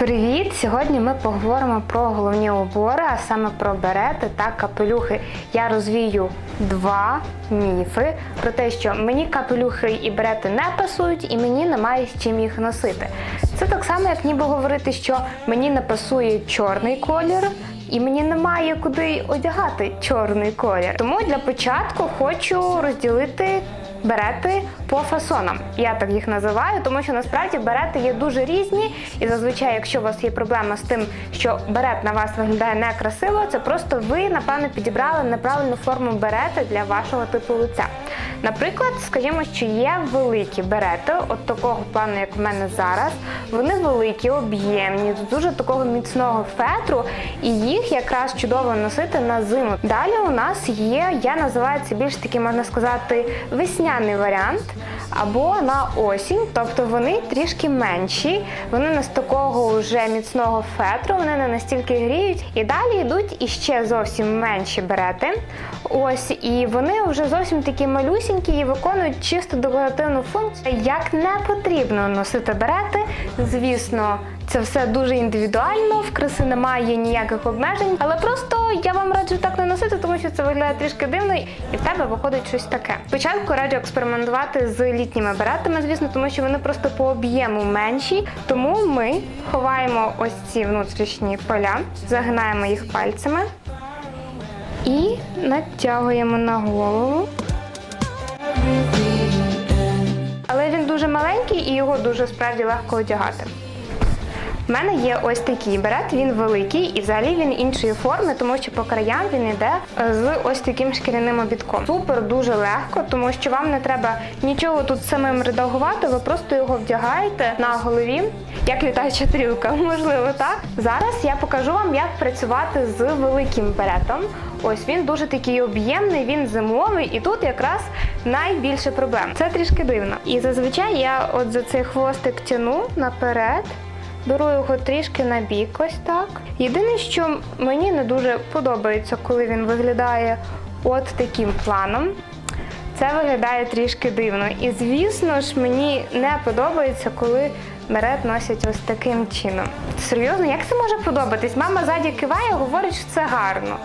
Привіт! Сьогодні ми поговоримо про головні убори, а саме про берети та капелюхи. Я розвію два міфи про те, що мені капелюхи і берети не пасують, і мені немає з чим їх носити. Це так само, як ніби говорити, що мені не пасує чорний колір. І мені немає куди одягати чорний колір. Тому для початку хочу розділити берети по фасонам. Я так їх називаю, тому що насправді берети є дуже різні, і зазвичай, якщо у вас є проблема з тим, що берет на вас виглядає некрасиво, це просто ви, напевно, підібрали неправильну форму берета для вашого типу лиця. Наприклад, скажімо, що є великі берети, от такого плану, як в мене зараз. Вони великі, об'ємні, з дуже такого міцного фетру, і їх якраз чудово носити на зиму. Далі у нас є, я називаю це більш такий, можна сказати, весняний варіант. Або на осінь, тобто вони трішки менші, вони не з такого вже міцного фетру, вони не настільки гріють. І далі йдуть іще зовсім менші берети. Ось, і вони вже зовсім такі малюсінькі і виконують чисто декоративну функцію. Як не потрібно носити берети, звісно. Це все дуже індивідуально, в краси немає ніяких обмежень, але просто я вам раджу так не носити, тому що це виглядає трішки дивно, і в тебе виходить щось таке. Спочатку раджу експериментувати з літніми беретами, звісно, тому що вони просто по об'єму менші. Тому ми ховаємо ось ці внутрішні поля, загинаємо їх пальцями і натягуємо на голову. Але він дуже маленький і його дуже справді легко одягати. У мене є ось такий берет, він великий і взагалі він іншої форми, тому що по краям він йде е, з ось таким шкіряним обідком. Супер дуже легко, тому що вам не треба нічого тут самим редагувати, ви просто його вдягаєте на голові, як літаюча трілка, можливо, так. Зараз я покажу вам, як працювати з великим беретом. Ось він дуже такий об'ємний, він зимовий, і тут якраз найбільше проблем. Це трішки дивно. І зазвичай я от за цей хвостик тяну наперед. Беру його трішки на бік, ось так. Єдине, що мені не дуже подобається, коли він виглядає от таким планом. Це виглядає трішки дивно. І звісно ж, мені не подобається, коли берет носять ось таким чином. Серйозно, як це може подобатись? Мама ззаді киває, говорить, що це гарно.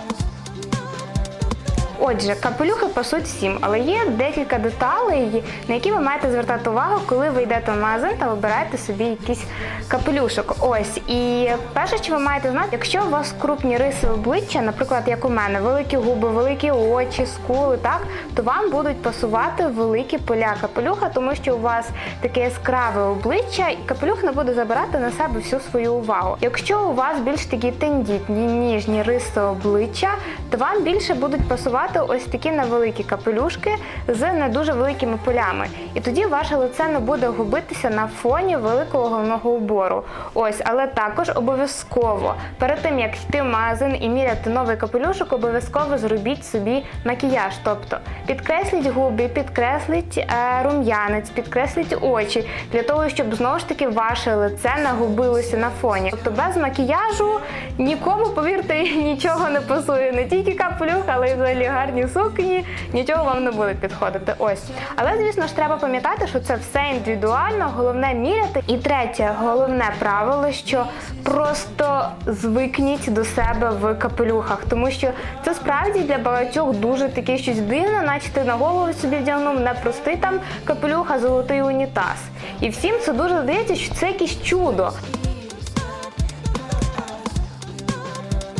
Отже, капелюхи пасуть всім, але є декілька деталей, на які ви маєте звертати увагу, коли ви йдете в магазин та вибираєте собі якийсь капелюшок. Ось і перше, що ви маєте знати, якщо у вас крупні риси обличчя, наприклад, як у мене, великі губи, великі очі, скули, так то вам будуть пасувати великі поля капелюха, тому що у вас таке яскраве обличчя, і капелюх не буде забирати на себе всю свою увагу. Якщо у вас більш такі тендітні, ніжні риси обличчя, то вам більше будуть пасувати ось такі невеликі капелюшки з не дуже великими полями. І тоді ваше лице не буде губитися на фоні великого головного убору. Ось, але також обов'язково перед тим як йти в магазин і міряти новий капелюшок, обов'язково зробіть собі макіяж. Тобто підкресліть губи, підкресліть е, рум'янець, підкресліть очі для того, щоб знову ж таки ваше лице нагубилося на фоні. Тобто без макіяжу нікому, повірте, нічого не пасує. Не тільки капелюх, але й взагалі гарні сукні, нічого вам не буде підходити. Ось. Але, звісно ж, треба пам'ятати, що це все індивідуально, головне міряти. І третє, головне правило, що просто звикніть до себе в капелюхах, тому що це справді для багатьох дуже таке щось дивне, наче ти на голову собі вдягнув не простий там капелюх, а золотий унітаз. І всім це дуже здається, що це якесь чудо.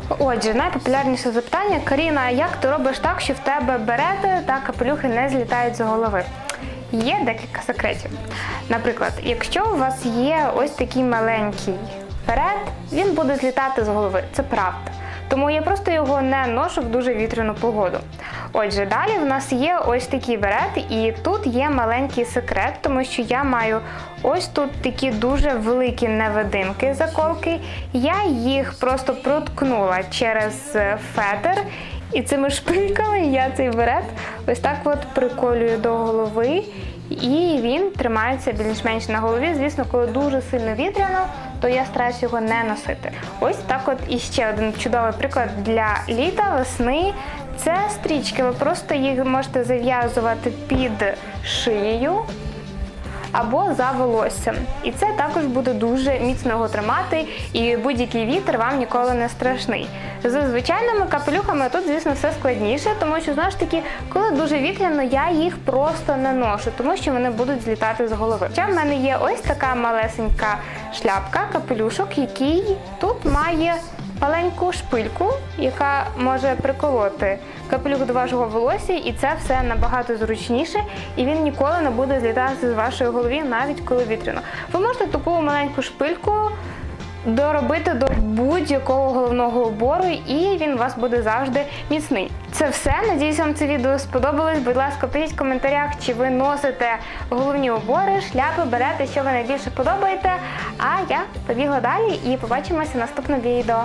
Отже, найпопулярніше запитання Каріна, як ти робиш так, що в тебе берети та капелюхи не злітають з голови? Є декілька секретів. Наприклад, якщо у вас є ось такий маленький берет, він буде злітати з голови. Це правда. Тому я просто його не ношу в дуже вітряну погоду. Отже, далі в нас є ось такий берет, і тут є маленький секрет, тому що я маю ось тут такі дуже великі невидимки заколки. Я їх просто проткнула через е, фетр. І цими шпильками я цей берет ось так от приколюю до голови, і він тримається більш-менш на голові. Звісно, коли дуже сильно вітряно, то я стараюся його не носити. Ось так от і ще один чудовий приклад для літа, весни. Це стрічки. Ви просто їх можете зав'язувати під шиєю. або за волоссям. І це також буде дуже міцно його тримати, і будь-який вітер вам ніколи не страшний. З звичайними капелюхами тут, звісно, все складніше, тому що знову ж таки, коли дуже вітряно, я їх просто не ношу, тому що вони будуть злітати з голови. Ще в мене є ось така малесенька шляпка, капелюшок, який тут має маленьку шпильку, яка може приколоти капелюх до вашого волосся, і це все набагато зручніше, і він ніколи не буде злітати з вашої голови, навіть коли вітряно. Ви можете таку маленьку шпильку доробити до будь-якого головного убору, і він у вас буде завжди міцний. Це все. Надіюсь, вам це відео сподобалось. Будь ласка, пишіть в коментарях, чи ви носите головні убори, шляпи, берете, що ви найбільше подобаєте. А я побігла далі і побачимося в наступному відео.